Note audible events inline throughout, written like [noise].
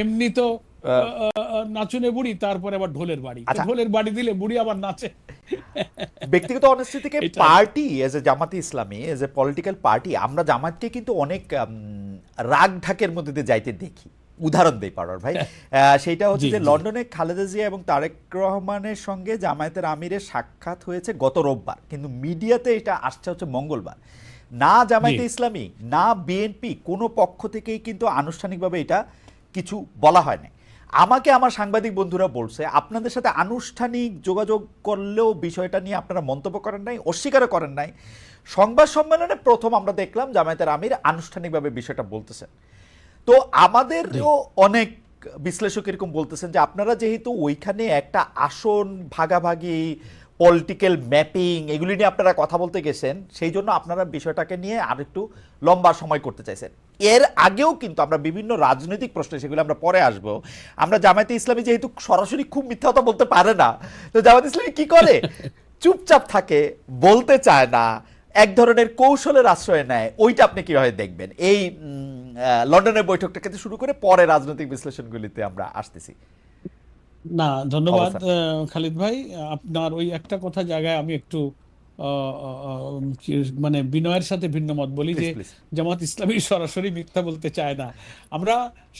এমনি তো নাচুনে বুড়ি তারপরে আবার ঢোলের বাড়ি। আচ্ছা। ঢোলের বাড়ি দিলে বুড়ি আবার নাচে। ব্যক্তিগত অনেস্টি থেকে পার্টি এজ এ জামাতে ইসলামী এজ এ পলিটিক্যাল পার্টি আমরা জামাতকে কিন্তু অনেক রাগ ঢাকের মধ্যে দিয়ে যাইতে দেখি। উদাহরণ দেই পারার ভাই। সেইটা হচ্ছে যে লন্ডনে খালেদা জিয়া এবং তারেক রহমানের সঙ্গে জামায়াতের আমিরের সাক্ষাৎ হয়েছে গত রোববার। কিন্তু মিডিয়াতে এটা আসছে হচ্ছে মঙ্গলবার। না জামায়াতে। ইসলামী না বিএনপি কোনো পক্ষ থেকেই কিন্তু আনুষ্ঠানিকভাবে এটা কিছু বলা হয় না আমাকে আমার সাংবাদিক বন্ধুরা বলছে আপনাদের সাথে আনুষ্ঠানিক যোগাযোগ করলেও বিষয়টা নিয়ে আপনারা মন্তব্য করেন নাই অস্বীকারও করেন নাই। সংবাদ সম্মেলনে প্রথম আমরা দেখলাম জামায়াতের আমির আনুষ্ঠানিকভাবে বিষয়টা বলতেছেন। তো আমাদেরও অনেক বিশ্লেষক এরকম বলতেছেন যে আপনারা যেহেতু ওইখানে একটা আসন ভাগাভাগি পলিটিক্যাল ম্যাপিং এগুলি নিয়ে আপনারা কথা বলতে গেছেন সেই জন্য আপনারা বিষয়টাকে নিয়ে আরেকটু লম্বা সময় করতে চাইছেন। এর আগেও কিন্তু আমরা বিভিন্ন রাজনৈতিক প্রশ্নে সেগুলো আমরা পরে আসব। আমরা জামায়াতে ইসলামী যেহেতু সরাসরি খুব মিথ্যা কথা বলতে পারে না তো জামায়াতে ইসলামী কি করে? [laughs] চুপচাপ থাকে বলতে চায় না এক ধরনের কৌশলের আশ্রয় নেয় ওইটা আপনি কীভাবে দেখবেন? এই লন্ডনের বৈঠকটা থেকে শুরু করে পরে রাজনৈতিক বিশ্লেষণগুলিতে আমরা আসতেছি। না ধন্যবাদ। খালিদ ভাই। আপনার ওই একটা কথা জায়গায় আমি একটু মানে বিনয়ের সাথে ভিন্ন মত বলি যে. জামাত ইসলামী সরাসরি মিথ্যা বলতে চায় না। আমরা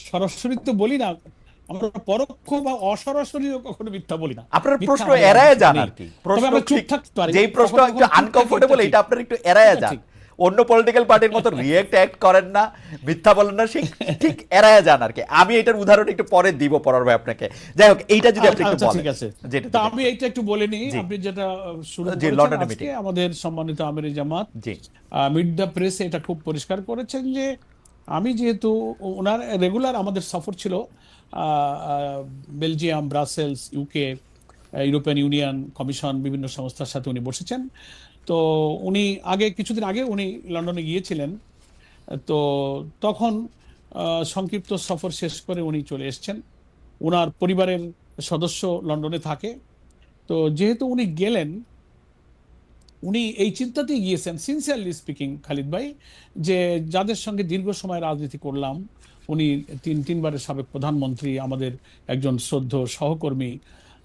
সরাসরি তো বলি না আমরা পরোক্ষ বা অসরাসরি কখনো মিথ্যা বলি না। আপনার প্রশ্ন এড়ায় যান আর কি। প্রশ্ন চুপ থাকতে পারি যেই প্রশ্ন একটু আনকমফোর্টেবল এটা আপনার একটু এড়ায় যান। অন্য পলিটিক্যাল পার্টির মতো রিয়েক্ট অ্যাক্ট করেন না মিথ্যা বলেন না সেই ঠিক এড়ায় যান আর কি। আমি এটার উদাহরণ একটু পরে দিব পরার ভাই আপনাকে। যাই হোক এইটা যদি আপনি একটু আচ্ছা বলেন ঠিক আছে। যেটা তা আমি এইটা একটু বলে নিই আপনি যেটা শুরু করেছেন আজকে আমাদের সম্মানিত আমির Jamaat ji. Meet the press এটা খুব পরিষ্কার করেছেন যে আমি যেহেতু ওনার রেগুলার আমাদের সফর ছিল Belgium Brussels UK European Union Commission বিভিন্ন সংস্থার সাথে উনি বসেছেন। তো উনি আগে, কিছুদিন আগে উনি লন্ডনে গিয়েছিলেন। তো তখন সংক্ষিপ্ত সফর শেষ করে উনি চলে এসেছেন। ওনার পরিবারের সদস্য লন্ডনে থাকে। তো যেহেতু উনি গেলেন, উনি এই চিন্তাতেই গিয়েছেন সিনসিয়ারলি স্পিকিং খালিদ ভাই, যে যাদের সঙ্গে দীর্ঘ সময় রাজনীতি করলাম, উনি তিন, তিনবারের সাবেক প্রধানমন্ত্রী, আমাদের একজন শ্রদ্ধ সহকর্মী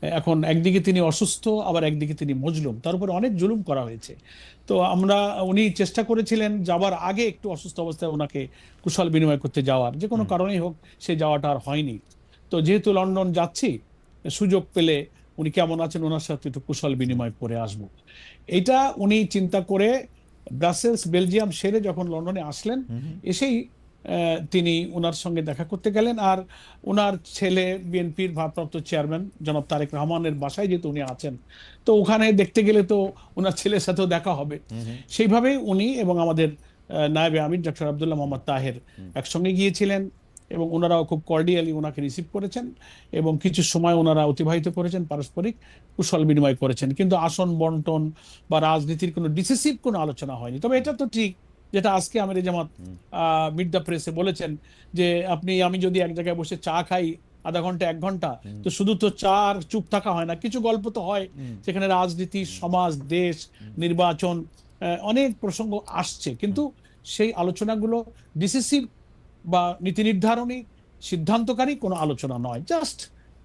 এখন একদিকে তিনি অসুস্থ আবার একদিকে তিনি মজলুম। তার উপরে অনেক জুলুম করা হয়েছে। তো আমরা উনি চেষ্টা করেছিলেন যাবার আগে একটু অসুস্থ অবস্থায় ওনাকে কুশল বিনিময় করতে যাওয়ার। যে কোনো কারণেই হোক সে যাওয়াটা আর হয়নি। তো যেহেতু লন্ডন যাচ্ছি সুযোগ পেলে উনি কেমন আছেন ওনার সাথে একটু কুশল বিনিময় করে আসব। এটা উনি চিন্তা করে ব্রাসেলস বেলজিয়াম সেরে যখন লন্ডনে আসলেন এসেই তিনি ওনার সঙ্গে দেখা করতে গেলেন আর ওনার ছেলে বিএনপির ভারপ্রাপ্ত চেয়ারম্যান জনাব তারেক রহমানের বাসায় যেহেতু উনি আছেন তো ওখানে দেখতে গেলে তো ওনার ছেলের সাথেও দেখা হবে। সেইভাবেই উনি এবং আমাদের নায়বে নায়েবে আমির ডক্টর আবদুল্লাহ মোহাম্মদ তাহের একসঙ্গে গিয়েছিলেন এবং ওনারাও খুব কর্ডিয়ালি ওনাকে রিসিভ করেছেন এবং কিছু সময় ওনারা অতিবাহিত করেছেন পারস্পরিক কুশল বিনিময় করেছেন। কিন্তু আসন বন্টন বা রাজনীতির কোনো ডিসিসিভ কোনো আলোচনা হয়নি। তবে এটা তো ঠিক যেটা আজকে আমির জামাত মিড দ্য প্রেসে বলেছেন যে আপনি আমি যদি এক জায়গায় বসে চা খাই আধা ঘণ্টা এক ঘণ্টা তো শুধু তো চা আর চুপ থাকা হয় না কিছু গল্প তো হয়। সেখানে রাজনীতি সমাজ দেশ নির্বাচন অনেক প্রসঙ্গ আসছে। কিন্তু সেই আলোচনাগুলো ডিসিসিভ বা নীতি নির্ধারণী সিদ্ধান্তকারী কোনো আলোচনা নয়। জাস্ট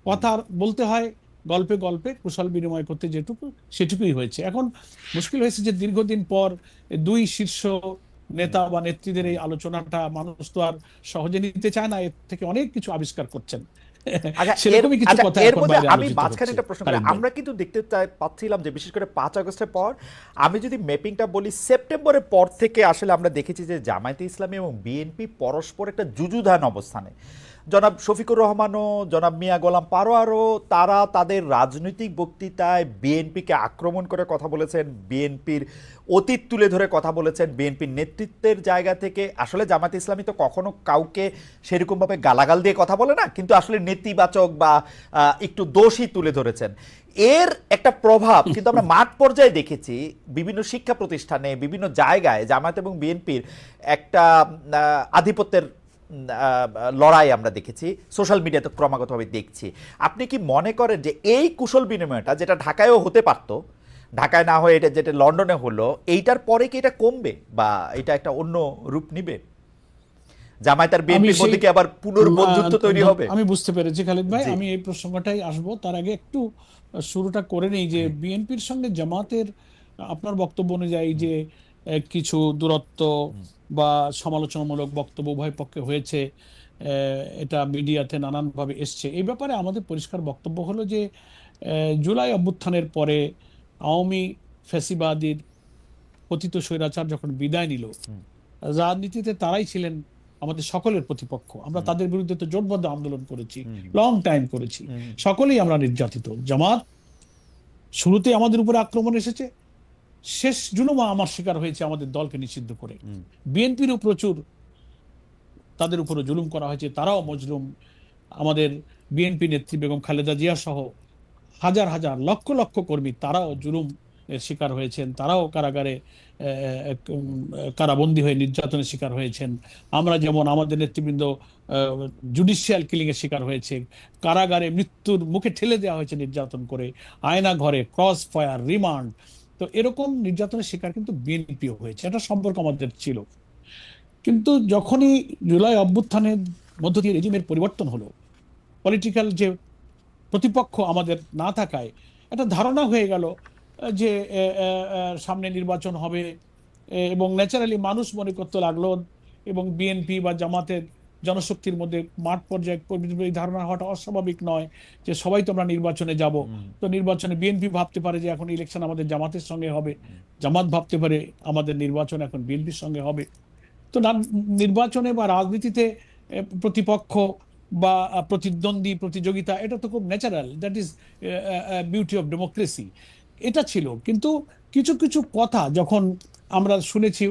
কথা বলতে হয় গল্পে গল্পে কুশল বিনিময় করতে যেটুকু সেটুকুই হয়েছে। এখন মুশকিল হয়েছে যে দীর্ঘদিন পর দুই শীর্ষ নেতা বা নেত্রীদের এই আলোচনাটা মানুষ তো আর সহজে নিতে চায় না এর থেকে অনেক কিছু আবিষ্কার করছেন। আচ্ছা কিছু আচ্ছা, আমি মাঝখানে একটা প্রশ্ন। আমরা কিন্তু দেখতে পাচ্ছিলাম যে বিশেষ করে পাঁচ আগস্টের পর আমি যদি ম্যাপিংটা বলি সেপ্টেম্বরের পর থেকে আসলে আমরা দেখেছি যে জামায়াতে ইসলামী এবং বিএনপি পরস্পর একটা যুযুধান অবস্থানে। জনাব শফিকুর রহমানও, জনাব মিয়া গোলাম পারোয়ারও, তারা তাদের রাজনৈতিক বক্তৃতায় বিএনপিকে আক্রমণ করে কথা বলেছেন, বিএনপির অতীত তুলে ধরে কথা বলেছেন, বিএনপির নেতৃত্বের জায়গা থেকে। আসলে জামাত ইসলামী তো কখনো কাউকে সেরকমভাবে গালাগাল দিয়ে কথা বলে না, কিন্তু আসলে নেতিবাচক বা একটু দোষই তুলে ধরেছেন। এর একটা প্রভাব কিন্তু আমরা মাঠ পর্যায়ে দেখেছি, বিভিন্ন শিক্ষা প্রতিষ্ঠানে, বিভিন্ন জায়গায় জামাত এবং বিএনপির একটা আধিপত্যের লড়াই আমরা দেখেছি। সোশ্যাল মিডিয়াতে ক্রমাগতভাবে দেখছি। আপনি কি মনে করেন যে এই কুশল বিনিময়টা যেটা ঢাকায়ও হতে পারতো ঢাকায় না হয়ে এটা যেটা লন্ডনে হলো এইটার পরে কি এটা কমবে বা এটা একটা অন্য রূপ নিবে? জামায়াত আর বিএনপির মধ্যে কি আবার পুনর্বন্ধুত্ব তৈরি হবে? আমি বুঝতে পেরেছি খালিদ ভাই। আমি এই প্রসঙ্গটাই আসব। তার আগে একটু শুরুটা করে নেই যে বিএনপির সঙ্গে জামাতের আপনার বক্তব্য অনুযায়ী যে কিছু দূরত্ব বা সমালোচনামূলক বক্তব্য উভয় পক্ষে হয়েছে এটা মিডিয়াতে নানানভাবে এসছে। এই ব্যাপারে আমাদের পরিষ্কার বক্তব্য হলো যে জুলাই অভ্যুত্থানের পরে আওয়ামী ফ্যাসিবাদীর পতিত স্বৈরাচার যখন বিদায় নিল রাজনীতিতে তারাই ছিলেন আমাদের সকলের প্রতিপক্ষ। আমরা তাদের বিরুদ্ধে তো জোটবদ্ধ আন্দোলন করেছি লং টাইম করেছি। সকলেই আমরা নির্যাতিত। জামাত শুরুতে আমাদের উপরে আক্রমণ এসেছে শেষ জুলুমা আমার শিকার হয়েছে আমাদের দলকে নিষিদ্ধ করে। বিএনপিরও প্রচুর তাদের উপরে জুলুম করা হয়েছে তারাও মজলুম। আমাদের বিএনপি নেত্রী বেগম খালেদা জিয়া সহ হাজার হাজার লক্ষ লক্ষ কর্মী তারাও জুলুম শিকার হয়েছেন তারাও কারাগারে কারাবন্দী হয়ে নির্যাতনের শিকার হয়েছেন। আমরা যেমন আমাদের নেতৃবৃন্দ জুডিশিয়াল কিলিং এর শিকার হয়েছে কারাগারে মৃত্যুর মুখে ঠেলে দেওয়া হয়েছে নির্যাতন করে আয়না ঘরে ক্রস ফায়ার রিমান্ড তো এরকম নির্যাতনের শিকার কিন্তু বিএনপিও হয়েছে। এটা সম্পর্ক আমাদের ছিল। কিন্তু যখনই জুলাই অভ্যুত্থানের মধ্য দিয়ে রেজিমের পরিবর্তন হলো পলিটিক্যাল যে প্রতিপক্ষ আমাদের না থাকায় একটা ধারণা হয়ে গেল যে সামনে নির্বাচন হবে এবং ন্যাচারালি মানুষ মনে করতে লাগল এবং বিএনপি বা জামাতের জনশক্তির মধ্যে মাঠ পর্যায়ে এই ধারণা হওয়াটা অস্বাভাবিক নয় যে সবাই তোমরা নির্বাচনে যাব। তো নির্বাচনে বিএনপি ভাবতে পারে যে এখন ইলেকশন আমাদের জামাতের সঙ্গে হবে। জামাত ভাবতে পারে আমাদের নির্বাচন এখন বিএনপির সঙ্গে হবে। তো নির্বাচনে বা রাজনীতিতে প্রতিপক্ষ বা প্রতিদ্বন্দ্বী প্রতিযোগিতা এটা তো খুব natural that is beauty of democracy এটা ছিল কিন্তু কিছু কিছু কথা যখন আমরা শুনেছি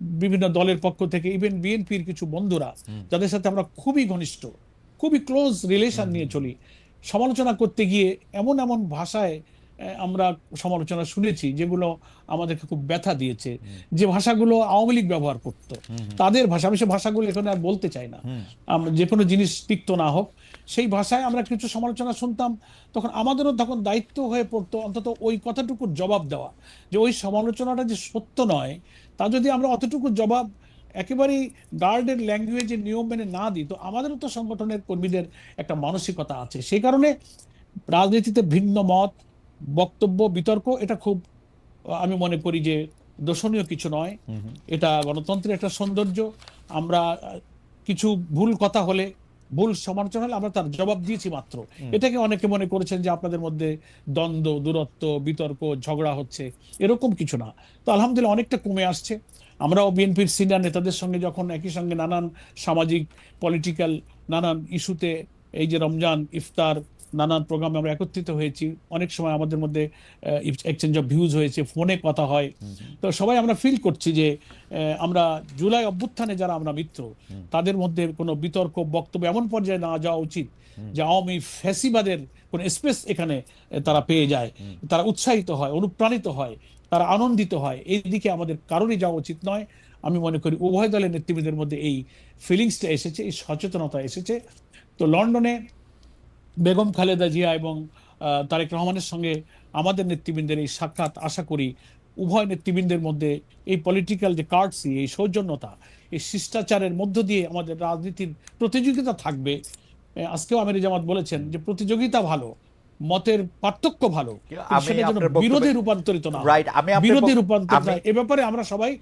বিভিন্ন দলের পক্ষ থেকে ইভেন বিএনপির কিছু বন্ধুরা যাদের সাথে আমরা খুবই ঘনিষ্ঠ খুবই ক্লোজ রিলেশন নিয়ে চলি সমালোচনা করতে গিয়ে এমন এমন ভাষায় আমরা সমালোচনা শুনেছি যেগুলো আমাদেরকে খুব ব্যথা দিয়েছে। যে ভাষাগুলো আওয়ামী লীগ ব্যবহার করতো। তাদের ভাষা আমি সে ভাষাগুলো এখানে আর বলতে চাই না। আমরা যে কোনো জিনিস তিক্ত না হোক সেই ভাষায় আমরা কিছু সমালোচনা শুনতাম। তখন আমাদেরও তখন দায়িত্ব হয়ে পড়তো অন্তত ওই কথাটুকুর জবাব দেওয়া। যে ওই সমালোচনাটা যে সত্য নয় তা যদি আমরা অতটুকু জবাব একেবারেই গার্ডের ল্যাঙ্গুয়েজে নিয়ম মেনে না দিই তো আমাদেরও তো সংগঠনের কর্মীদের একটা মানসিকতা আছে। সেই কারণে রাজনীতিতে ভিন্ন মত বক্তব্য বিতর্ক এটা খুব আমি মনে করি যে দোষণীয় কিছু নয়। এটা গণতন্ত্রের একটা সৌন্দর্য। আমরা কিছু ভুল কথা হলে ভুল সমালোচনা হলে আমরা তার জবাব দিয়েছি মাত্র। এটাকে অনেকে মনে করেছেন যে আপনাদের মধ্যে দ্বন্দ্ব দূরত্ব বিতর্ক ঝগড়া হচ্ছে এরকম কিছু না। তো আলহামদুলিল্লাহ অনেকটা কমে আসছে। আমরাও বিএনপির সিনিয়র নেতাদের সঙ্গে যখন একই সঙ্গে নানান সামাজিক পলিটিক্যাল নানান ইস্যুতে এই যে রমজান ইফতার নানান প্রোগ্রামে আমরা একত্রিত হয়েছি। অনেক সময় আমাদের মধ্যে এক্সচেঞ্জ অফ ভিউজ হয়েছে ফোনে কথা হয়। তো সবাই আমরা ফিল করছি যে আমরা জুলাই অভ্যুত্থানে যারা আমরা মিত্র তাদের মধ্যে কোনো বিতর্ক বক্তব্য এমন পর্যায়ে না যাওয়া উচিত যে আওয়ামী ফ্যাসিবাদের কোনো স্পেস এখানে তারা পেয়ে যায়। তারা উৎসাহিত হয় অনুপ্রাণিত হয় তারা আনন্দিত হয়। এই দিকে আমাদের কারোরই যাওয়া উচিত নয়। আমি মনে করি উভয় দলের নেতৃবৃন্দের মধ্যে এই ফিলিংসটা এসেছে এই সচেতনতা এসেছে। তো লন্ডনে বেগম খালেদা জিয়া এবং তারেক রহমানের সঙ্গে আমাদের নেতৃবৃন্দের এই সাক্ষাৎ আশা করি উভয় নেতৃবৃন্দের মধ্যে এই পলিটিক্যাল যে কার্ডসি এই সৌজন্যতা এই শিষ্টাচারের মধ্য দিয়ে আমাদের রাজনীতির প্রতিযোগিতা থাকবে। আজকেও আমির জামাত বলেছেন যে প্রতিযোগিতা ভালো মতের পার্থক্য ভালো বিরোধে রূপান্তরিত না বিরোধে রূপান্তরিত এ ব্যাপারে আমরা সবাই